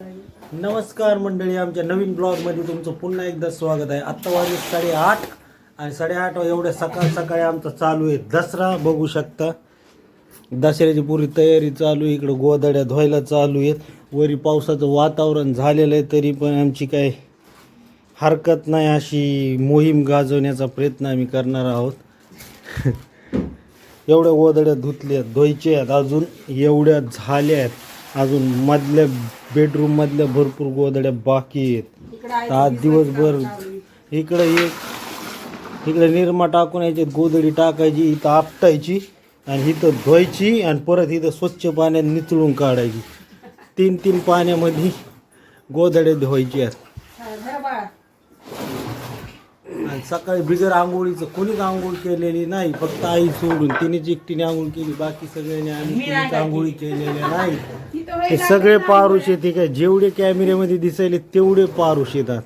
नमस्कार मंडळी आमच्या नवीन ब्लॉगमध्ये तुमचं पुन्हा एकदा स्वागत आहे. आत्ता वाजले साडेआठ आणि साडेआठ एवढ्या सकाळ सकाळी आमचं चालू आहे दसरा बघू शकता. दसऱ्याची पुरी तयारी चालू आहे इकडं गोदड्या धुवायला चालू आहेत. वरी पावसाचं वातावरण झालेलं आहे तरी पण आमची काय हरकत नाही अशी मोहीम गाजवण्याचा प्रयत्न आम्ही करणार आहोत. एवढ्या गोदड्या धुतल्या धुवायच्या आहेत अजून. एवढ्या झाल्या आहेत. अजून मधल्या बेडरूम मधल्या भरपूर गोदड्या बाकी आहेत. आज दिवसभर इकडं एक इकडे निरमा टाकून याच्यात गोदडी टाकायची इथं आपटायची आणि इथं धुवायची आणि परत इथं स्वच्छ पाण्यात निचळून काढायची. तीन तीन पाण्यामध्ये गोदड्या धुवायची आहेत. आणि सकाळी बिगर आंघोळीचं कोणीच आंघोळ केलेली नाही. फक्त आई सोडून तिनेच एकटीने आंघोळ केली. बाकी सगळ्यांनी आम्ही तिनेच आंघोळी केलेल्या नाही. हे सगळे पारुष येते काय जेवढे कॅमेऱ्यामध्ये दिसायले तेवढे पारुष येतात.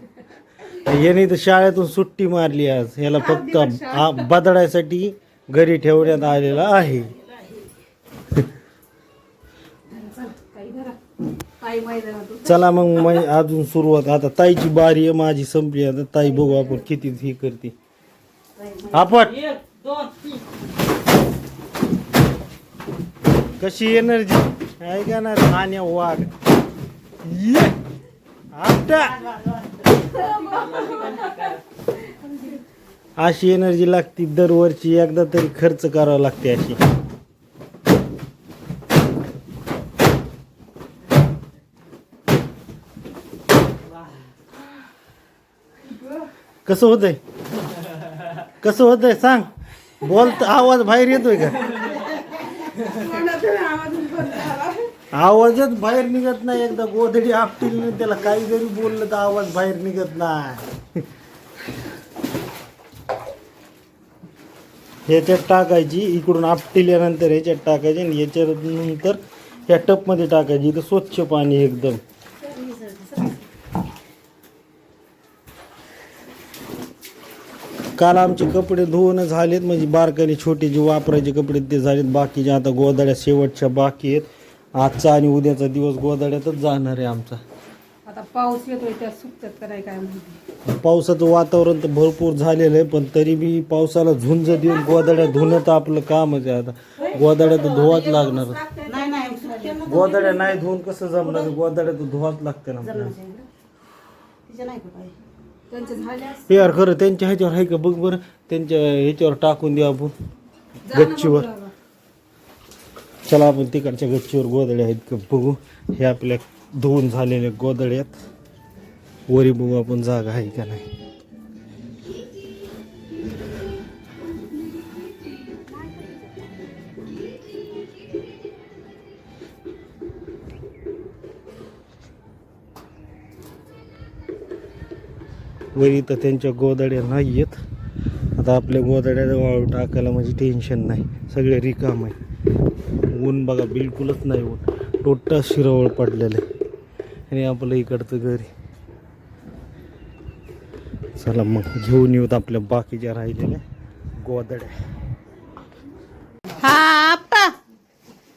याने तर शाळेतून सुट्टी मारली आज. याला फक्त आ- बदडायसाठी घरी ठेवण्यात आलेला आहे. चला मग मै- अजून सुरुवात. आता ताईची बारी आहे माझी संपली. आता ताई बघू आपण किती हे करते. आपण कशी एनर्जी आहे का ना ठाण्या वाघ ये. आपटा. अशी एनर्जी लागती दरवर्षी. एकदा तरी खर्च करावा लागते अशी. कसं होतंय? कसं होतंय? सांग. बोलत आवाज बाहेर येतोय का? आवाजच बाहेर निघत नाही. एकदा गोधडी आपटील त्याला काही जरी बोललं तर आवाज बाहेर निघत नाही. ह्याच्यात टाकायची इकडून आपटिल्यानंतर ह्याच्यात टाकायची आणि याच्यात नंतर ह्या टपमध्ये टाकायची. इथं स्वच्छ पाणी एकदम. काल आमचे कपडे धुवून झालेत म्हणजे बारकाले छोटे जे वापरायचे कपडे ते झालेत. बाकीचे आता गोदाड्या शेवटच्या बाकी आहेत. आजचा आणि उद्याचा दिवस गोदाड्यातच जाणार आहे आमचा. आता पाऊस येतोय त्या सुकतात कराय काय माहिती पावसाचं वातावरण तर भरपूर झालेलं आहे पण तरी बी पावसाला झुंज देऊन गोदाड्या धुणं तर आपलं कामच आहे आता. गोदाड्या तर धुवाच लागणार. नाही नाही गोदाड्या नाही. धुवून कसं जमणार? गोदाड्या तर धुवाच लागते ना? त्यांचे. हे यार खरं त्यांच्या ह्याच्यावर आहे का? बघ बरं. त्यांच्या ह्याच्यावर टाकून देऊ आपण. गच्चीवर. चला आपण तिकडच्या गच्चीवर गोदड्या आहेत का? बघू. हे आपल्या धुवून झालेल्या गोदड्यात वरी बघू आपण जागा आहे का नाही. वर इथं त्यांच्या गोदड्या नाही आहेत आता आपल्या गोदड्या वाळू टाकायला म्हणजे टेन्शन नाही. सगळे रिकाम आहे. ऊन बघा बिलकुलच नाही ऊन. टोटा शिरवळ पडलेलं आहे. आणि आपलं इकडचं घरी. चला मग घेऊन येऊत आपल्या बाकीच्या राहिलेल्या गोदड्या. हा आपटा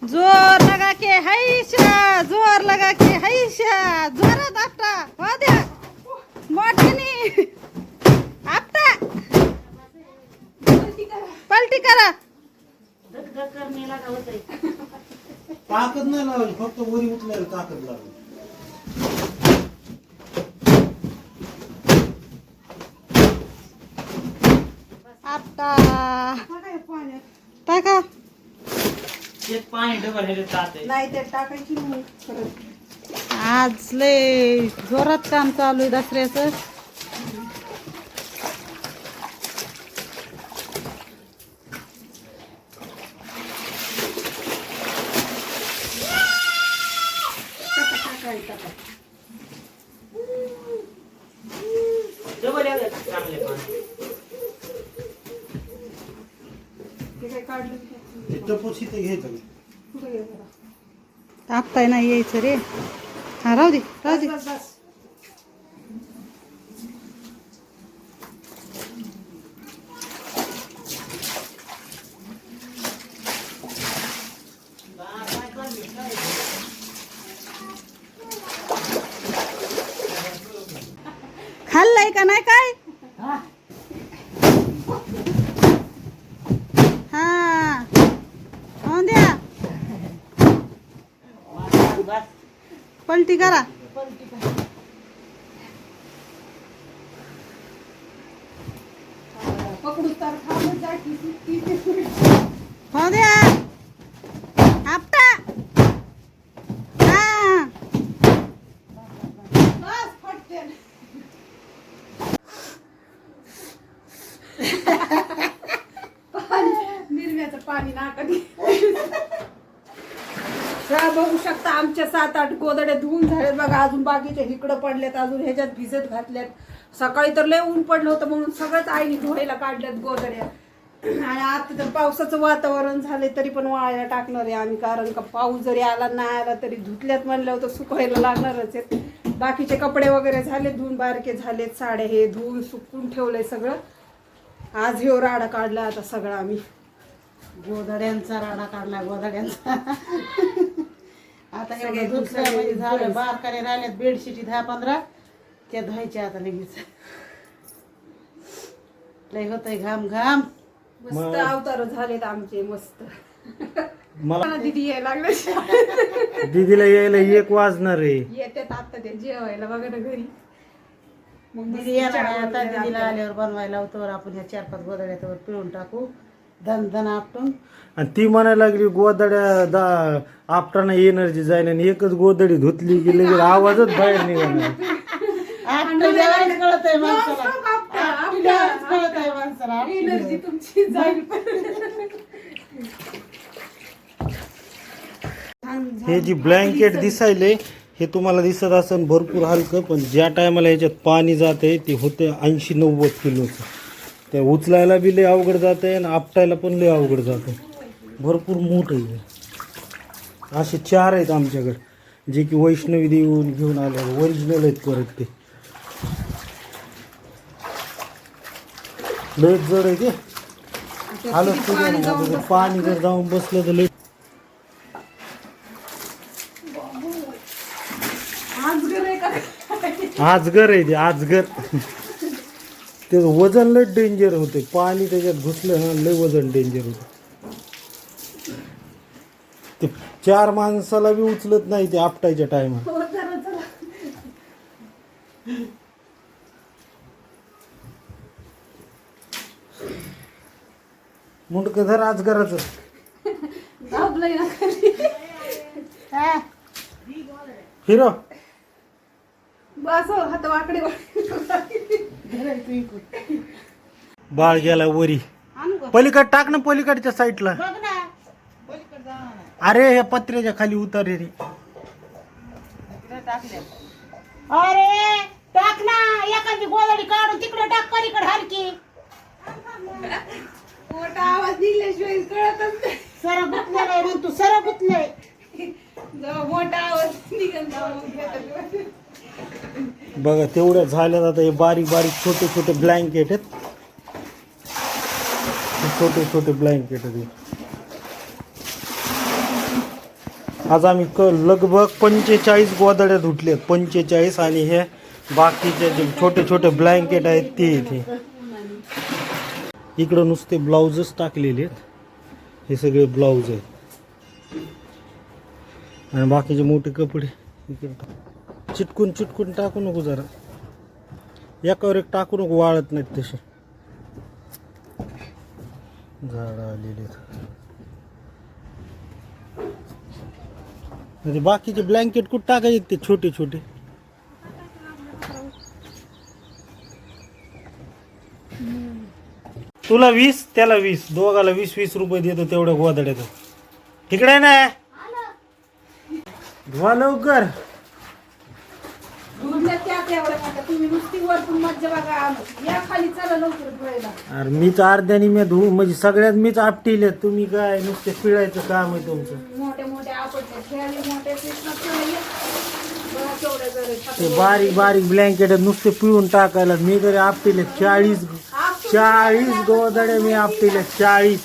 जोर लगा के हैशा जोर लगा के हैशा जोरात आपटा हो द्या मोठ्याने. आपटा. पलटी करा. ताकद नाही लावली फक्त वरी उचलायला ताकद लागली. आपटा. टाका. नाही ते टाकायची आज लय जोरात काम चालू आहे दसऱ्याचं. हे टाकताय नाही यायचं रे. हा राहू दे राहू दे खाल्लंय का नाही काय हा हो द्या पलटी करा. हो द्या आपटा हा निर्म्याचं पाणी नाकात सगळं बघू शकता आमच्या सात गोदडे धुवून झालेत बघा अजून बाकीचे इकडं पडलेत अजून ह्याच्यात भिजत घातल्यात सकाळी तर लय ऊन पडलं होतं म्हणून सगळंच आईने धुवायला काढल्यात गोदड्या आणि आता तर पावसाचं वातावरण झालंय तरी पण वाळायला टाकणार आहे आम्ही कारण का पाऊस जरी आला नाही आला तरी धुतल्यात म्हणलं तर सुकवायला लागणारच आहेत. बाकीचे कपडे वगैरे झाले धुवून बारके झालेत साडे हे धुवून सुकून ठेवलंय सगळं. आज हे राडा काढला आता सगळा आम्ही. गोधड्यांचा राडा काढला गोधड्यांचा आता सगळे एवढं दुसऱ्या दुसरे मध्ये झालं. बारकाने राहिल्यात बेडशीट दहा पंधरा त्या धुवायच्या आता लगेच. लय होतंय घाम घाम मस्त अवतार झालेत आमचे मस्त. मला दिदी यायला लागले. दीदीला यायला एक वाजणार आहे. येतात आता ते जेवायला बघा ना घरी. मग दिदी येणार आहे आता दिदीला. आल्यावर बनवायला होतो आपण ह्या चार पाच गोधड्या तर पिळून टाकू. धन धन आपटून. आणि ती म्हणायला लागली गोदड्या दा आपटाना एनर्जी जायला आणि एकच गोदडी धुतली की लगेच आवाजच बाहेर निघाला. आहे आहे एनर्जी तुमची जाईल. हे जी ब्लँकेट दिसायले हे तुम्हाला दिसत असेल भरपूर हलकं पण ज्या टायमाला याच्यात पाणी जाते ते होते ऐंशी नव्वद किलोचं. ते उचलायला बी लय अवघड जाते आणि आपटायला पण लय अवघड जाते भरपूर मोठं आहे. असे चार आहेत आमच्याकडे. जे की वैष्णवी देऊन घेऊन आले ओरिजिनल आहेत परत ते. लय जड आहे ते. ते पाणी जर जाऊन बसलं तर का आजगर आहे ते आजगर. त्याचं वजन लय डेंजर होते पाणी त्याच्यात घुसलं ना लय वजन डेंजर होतं ते चार माणसाला बी उचलत नाही ते आपटायच्या टायमात हो. मुंडकं धर आजगराचं दाबलंय ना खाली. हा. फिरो बस हो, हात वाकडे वाकडे. धरायचं इकडून. बाळ गेला वरी आणू का? पलीकड टाक ना पलीकडच्या साईडला बघ ना पलीकडे जाणार नाही. अरे ह्या पत्र्याच्या खाली उतार रे अरे टाक ना. एखादी गोदडी काढून तिकडे टाक पलीकडे हलकी मोठा आवाज निघल्याशिवाय कळतच नाही. गुतलंय जेव्हा मोठा आवाज निघन. बघा तेवढ्या झाल्यात आता हे बारीक बारीक छोटे छोटे ब्लँकेट आहेत. हे छोटे छोटे ब्लँकेट आहेत. हे. आज आम्ही क लगभग पंचेचाळीस गोदड्या धुतल्यात. पंचेचाळीस आणि हे बाकीचे जे छोटे छोटे ब्लँकेट आहेत ते इथे. इकडं नुसते ब्लाऊजच टाकलेले आहेत. हे सगळे ब्लाऊज आहेत. आणि बाकीचे मोठे कपडे इकडे चिटकून चिटकून टाकू नको जरा. एकावर एक टाकू नको वाळत नाहीत तसे. झाडं आलेले आहेत. म्हणजे बाकीचे ब्लँकेट कुठं टाकायचे ते छोटे छोटे? तुला वीस त्याला वीस. दोघाला वीस वीस रुपये देतो तेवढ्या गोदड्यात तिकडे ना. धुवा लवकर. अरे मीच अर्ध्यानी मी धुवू. म्हणजे सगळ्यात मीच आपटीले तुम्ही काय नुसते पिळायचं काम आहे तुमचं? ते बारीक बारीक ब्लँकेट नुसते पिळून टाकायला. मी तरी आपटीले चाळीस चाळीस गोदड्या मी आपटीले चाळीस.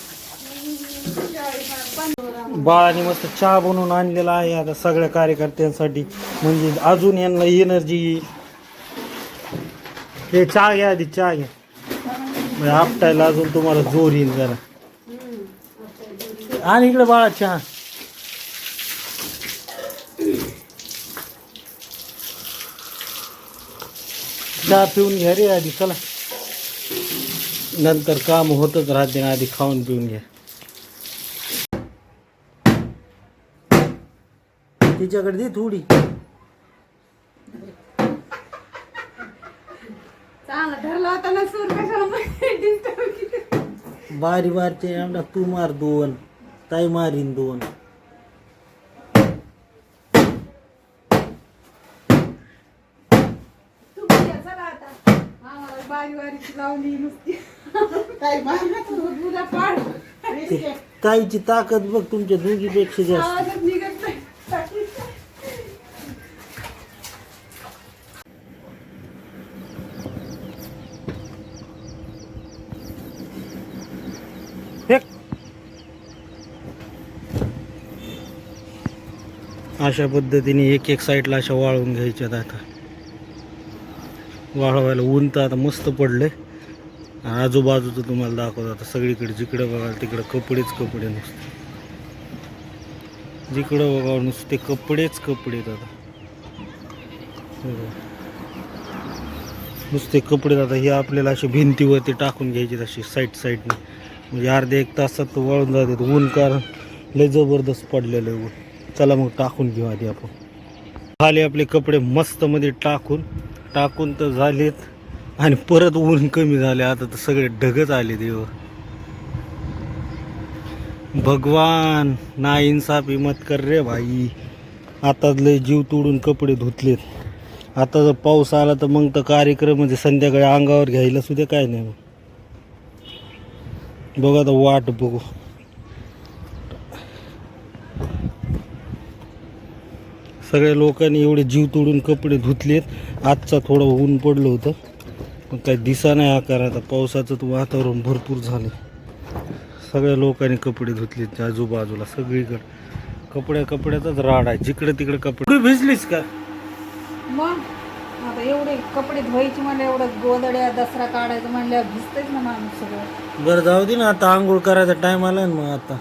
बाळाने मस्त चहा बनवून आणलेला आहे आता सगळ्या कार्यकर्त्यांसाठी. म्हणजे अजून यांना एनर्जी येईल. हे चहा घ्या आधी चहा घ्या. म्हणजे आपटायला अजून तुम्हाला जोर येईल जरा. आणि इकडे बाळा चहा. चहा पिऊन घ्या रे आधी चला. नंतर काम होतच राहते ना आधी खाऊन पिऊन घ्या. तिच्याकडे दे थोडी. बारी बारचे आमदा तू मार दोन ताई मारीन दोन तुम्ही या, चला आता आम्हाला बारी बारीची लावली नुसती. काही मारलं तू? तुझा पाड. ते ताईची ताकद बघ तुमच्या दोघीपेक्षा जास्त. आवाजच निघत नाही फेक. अशा पद्धतीने एक एक साईडला अशा वाळवून घ्यायच्यात आता. वाळवायला ऊन तर आता मस्त पडलं आणि आजूबाजूचं तुम्हाला दाखवतो आता सगळीकडे जिकडे बघाल तिकडे कपडेच कपडे नुसते. जिकडं बघावं नुसते कपडेच कपडे दादा आता. नुसते कपडे आता. हे आपल्याला असे भिंतीवरती टाकून घ्यायचे असे साईड साईडने म्हणजे अर्ध्या एक तासात तर वाळून जातात. ऊन कारण लय जबरदस्त पडलेलं आहे ऊन. चला मग टाकून घेऊ आधी आपण. खाली आपले कपडे मस्त मध्ये टाकून टाकून तर झालेत. आणि परत ऊन कमी झाले आता तर सगळे ढगच आले देव. भगवान ना इन्साफी मत कर रे भाई. आता लय जीव तोडून कपडे धुतलेत. आता जर पाऊस आला तर मग तर कार्यक्रम म्हणजे संध्याकाळी अंगावर घ्यायला सुद्धा काय नाही. बघा आता वाट बघू. सगळ्या लोकांनी एवढे जीव तोडून कपडे धुतलेत. आजचा थोडं ऊन पडलं होतं. पण काही दिसा नाही आकार आता पावसाचं तर वातावरण भरपूर झालं सगळ्या लोकांनी कपडे धुतलेत आजूबाजूला सगळीकडे. कपड्या कपड्याचाच राड आहे. जिकडे तिकडे कपडे. तू भिजलीस का? मग? आता एवढे कपडे धुवायचे म्हणलं एवढं गोदड्या दसरा काढायचं म्हणल्यावर भिजतेच ना माणूस सगळं. बरं जाऊ दे ना आता आंघोळ करायचा टाइम आला ना मग आता.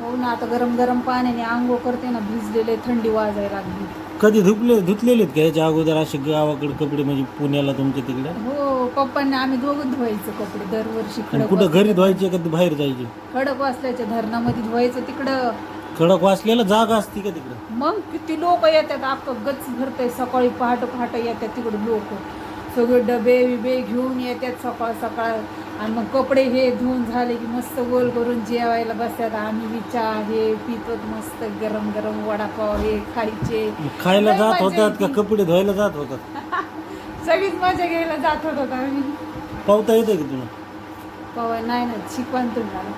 हो ना आता गरम गरम पाण्याने आंघोळ करते ना भिजलेले थंडी वाजायला लागली. कधी धुतले धुतलेले का याच्या अगोदर असे गावाकडे कपडे म्हणजे पुण्याला तुमच्या तिकडे? हो पप्पांनी आम्ही दोघं धुवायचं कपडे दरवर्षी आणि खडक कुठं घरी धुवायचे का बाहेर जायचे? खडक वाचल्याच्या धरणामध्ये धुवायचं तिकडं. कडक वाचलेला जागा असती का तिकडं? मग किती लोक येतात अख्खं गच भरतंय सकाळी पहाट पहाट येतात तिकडे लोक. सगळे डबे बिबे घेऊन येतात सकाळ सकाळ आणि मग कपडे हे धुवून झाले की मस्त गोल करून जेवायला बसतात. आम्ही चहा हे पितो मस्त गरम गरम वडापाव हे खायचे. खायला जात होतात का. कपडे धुवायला जात होतात? सगळीच मजा घ्यायला जात होतो आम्ही. पावता येते का तुला? पवा नाही ना शिकवण तुम्हाला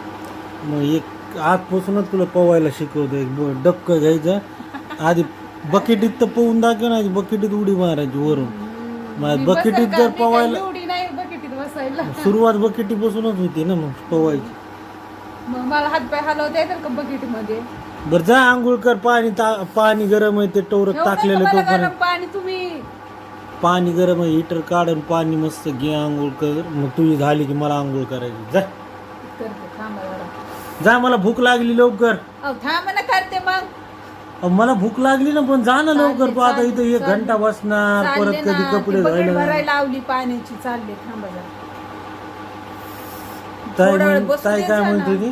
मग एक आजपासूनच तुला पवायला शिकवतो. एक डबकं घ्यायचं. आधी बकेटीत तर पोहून दाखव ना बकेटीत उडी मारायची वरून. बकेटीत? जर पवायला बसायला सुरुवात बकेटीपासूनच होती ना मग पवायची. मग मला हातपाय हलवता येतात का बकेटमध्ये? बरं जा आंघोळ कर पाणी ता पाणी गरम आहे ते का टाकलेलं गरम पाणी तुम्ही? पाणी गरम आहे हिटर काढ आणि पाणी मस्त घे आंघोळ कर. मग तुझी झाली की मला आंघोळ करायची. जा. करते थांबा जरा. जा मला भूक लागली लवकर. अहो थांबा ना करते मग. अहो, मला भूक लागली ना पण जा ना लवकर. तू आता इथं एक घंटा बसणार. चालले परत कधी कपडे ती बकेट धुवायला. भरायला लावली पाण्याची. चालले थांबा जरा. ताई थोडा वेळ म्हण- बसू ताई काय जा म्हणत ना. होती?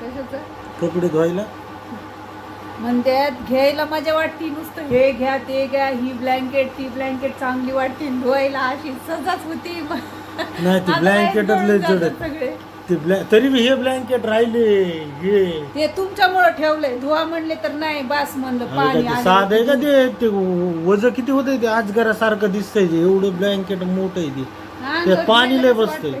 कशाचं? कपडे धुवायला. म्हणतात घ्यायला मजा वाटते नुसतं. हे घ्या ते घ्या ही ब्लँकेट ती ब्लँकेट चांगली वाटते. धुवायला अशी सजाच होती. नाही ते ब्लँकेटच लय सगळे. ते ब्लॅ तरी बी हे ब्लँकेट राहिले हे. ते तुमच्यामुळं ठेवलंय. धुवा म्हणले तर नाही बास म्हणलं पाणी. साधं आहे का ते? ते वज किती होतंय ते? आजगरासारखं दिसतंय ते. एवढं ब्लँकेट मोठं आहे ते. हा, पाणी लय बसतंय. वाटतंय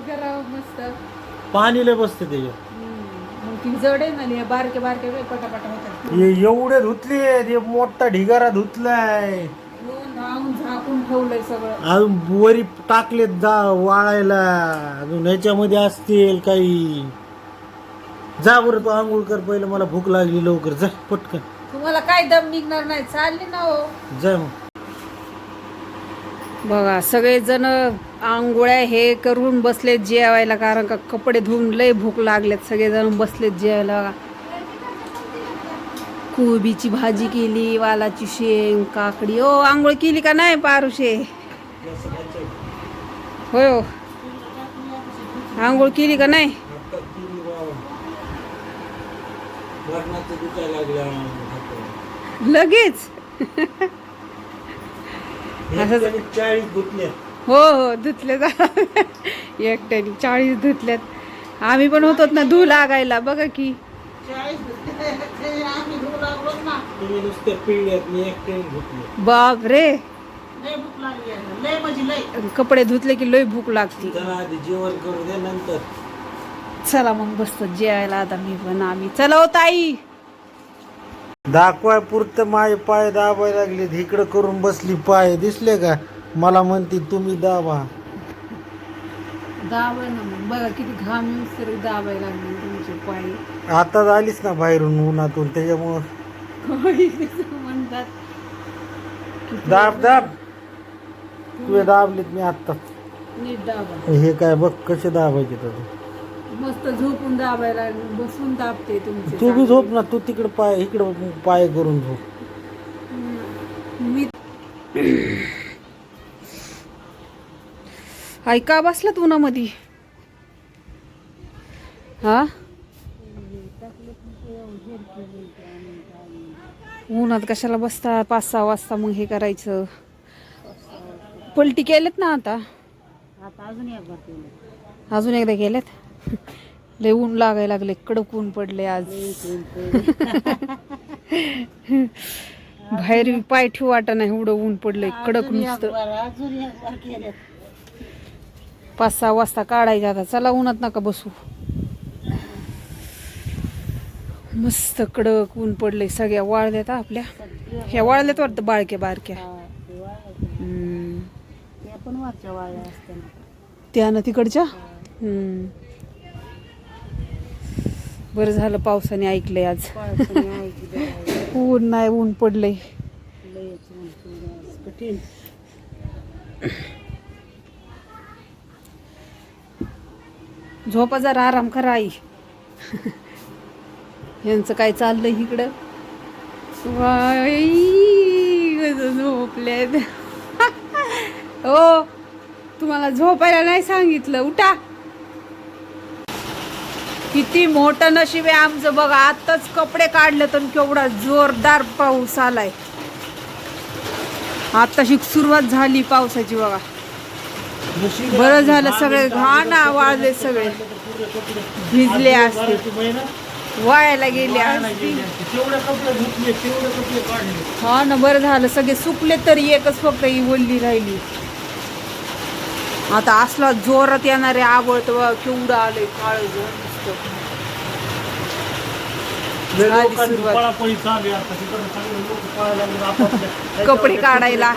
पाणी लय बसते त्याच्यात हम्म. मग ती जड आहे ना बारके बारके काय पटापटा होतात. हे एवढे धुतले हे मोठा ढिगारा धुतलाय. झाकून ठेवलंय सगळं. अजून वरी टाकलेत जा वाळायला. अजून ह्याच्यामध्ये असतील काही. जा बरं तू आंघोळ कर पहिलं मला भूक लागली लवकर. जा पटकन. तुम्हाला काय दम निघणार नाही चालली ना हो. जा मग. बघा सगळेजण आंघोळ्या हे करून बसलेत जेवायला कारण का कपडे धुवून लय भूक लागलेत सगळेजण बसलेत जेवायला. कोबीची भाजी केली वालाची शेंग काकडी. ओ आंघोळ केली का नाही पारुशे होय हो. आंघोळ केली का नाही? लगेच? चाळीस हो हो धुतले एकट्याने. चाळीस धुतल्यात आम्ही पण होतो ना धू लागायला. बघा की. बाप रे. म्हणजे कपडे धुतले की लय भूक लागती. जेवण करू दे नंतर. चला मग बसतो. जेवायला आता मी पण आम्ही. चला हो ताई. दाखवाय पुरतं माझे पाय दाबायला लागले इकडं करून बसली पाय दिसले का? मला म्हणते तुम्ही दाबा दाबाय ना मग. बघा किती घाम येऊस तरी दाबायला लागले तुमचे पाय. आता आलीच ना बाहेरून उन्हातून त्याच्यामुळं. म्हणतात. किती दाब दाब. तुझे दाबलेत मी आत्ता. नीट दाबा. हे काय बघ कसे दाबायचे तर. मस्त झोपून दाबायला लागले. बसून दाबते तुमचे तू बी झोप ना तू तिकडे पाय इकडं पाय करून झोप. मी ऐका बसलात उन्हामध्ये हा? उन्हात कशाला बसता? पाच सहा वाजता मग हे करायचं. पलटी केलेत ना आता? आता अजून एकदा गेलेत लय ऊन लागायला लागले कडक ऊन पडले आज. बाहेर पाय ठेवू वाटा नाही एवढं ऊन पडलंय कडक नुसतं बार अजून एक बार केलं पाच सहा वाजता काढायचं आता. चला उन्हात नका बसू. मस्त कडक ऊन पडलंय. सगळ्या वाळल्यात आपल्या. ह्या वाळल्यात वाटतं बाळक्या बारक्या. त्या ना. तिकडच्या. बरं झालं पावसाने ऐकलंय आज. ऊन नाही ऊन पडलंय लयच ऊन पडलं आज. कठीण झोपा जरा आराम करा आई. यांचं काय चाललंय इकडं? वाई, कसं झोपलेत. हो तुम्हाला झोपायला नाही सांगितलं. उठा. किती मोठं नशीब आहे आमचं. बघा आताच कपडे काढले तर केवढा जोरदार पाऊस आलाय. आताशी सुरुवात झाली पावसाची बघा. बरं झालं सगळे घाण वाळले सगळे. भिजले असते वाळायला गेले असते हा ना बरं झालं. सगळे सुकले तरी एकच फक्त ही वल्ली राहिली. आता असला जोरात येणारे आवळत केवढं आलंय काळ. कपडे काढायला.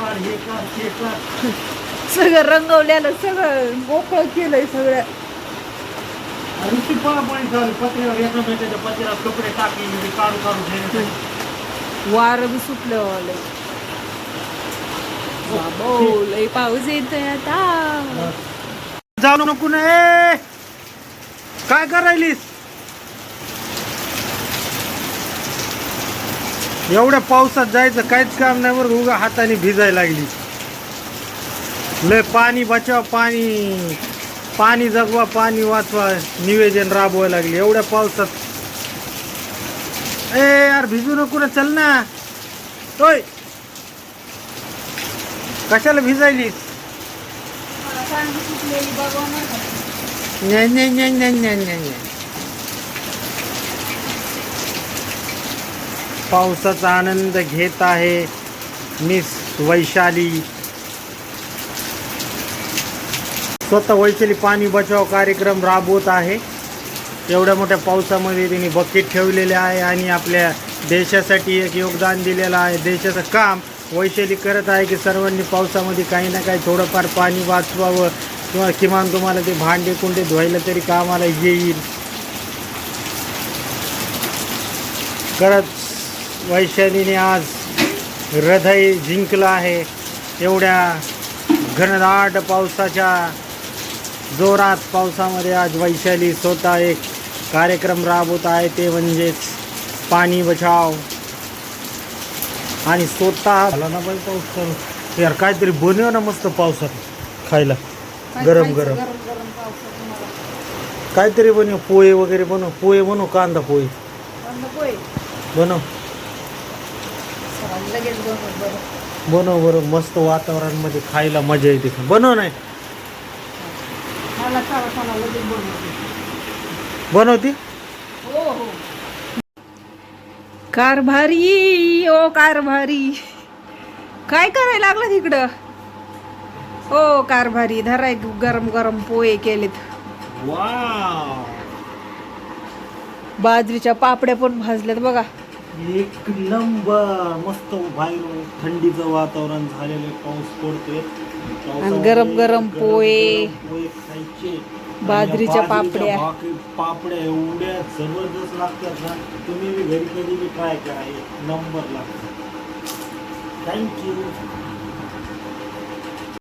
सगळं रंगवल्याला सगळं मोकळं केलंय सगळं. कपडे टाकले काढू काढू वारं बी सुटलं वालं. बाबो, लय पाऊस येतोय आता. जाऊ नको ना काय करायलीस? एवढ्या पावसात जायचं काहीच काम नाही बरं उगा हाताने भिजायला लागली. लय पाणी बचाव पाणी पाणी जगवा पाणी वाचवा निवेदन राबवायला लागले. एवढ्या पावसात. ए यार भिजू नको ना चल ना. होय कशाला भिजायलीस? नाही नाही नाही नाही नाही नाही पावसाचा आनंद घेत आहे मिस वैशाली. स्वतः वैशाली पाणी बचाव कार्यक्रम राबवत आहे. एवढ्या मोठ्या पावसामध्ये तिने बकेट ठेवलेले आहे आणि आपल्या देशासाठी एक योगदान दिलेलं आहे. देशाचं काम वैशाली करत आहे की सर्वांनी पावसामध्ये काही ना काही थोडंफार पाणी वाचवावं किंवा किमान तुम्हाला ते भांडे कुंडे धुवायला तरी कामाला येईल. करत वैशालीने आज हृदय जिंकलं आहे. एवढ्या घनदाट पावसाच्या जोरात पावसामध्ये आज वैशाली स्वतः एक कार्यक्रम राबवत आहे. ते म्हणजेच पाणी बचाव. आणि स्वतः झाला ना बाई पाऊस यार काहीतरी बनव ना मस्त पावसात खायला. गरम गरम. काहीतरी बनव पोहे वगैरे बनव. पोहे बनव कांदा पोहे. बनव. बनव बरं. मस्त वातावरणामध्ये खायला मजा येते. बनव नाही मला लगेच बनवते. बनवती? हो हो. कारभारी ओ कारभारी. काय करायला लागलं तिकडं ओ कारभारी धराय गरम गरम पोहे केलेत. बाजरीच्या पापड्या पण भाजल्यात बघा. एक नंबर. मस्त बाहेर थंडीचं वातावरण झालेलं आहे, पाऊस पडतोय. पावसामध्ये गरम गरम पोहे, खायचे बाजरीच्या आणि पापड्या. पापड्या एवढ्या जबरदस्त लागतात ना तुम्ही घरी कधी ट्राय करा नंबर लागतात थँक्यू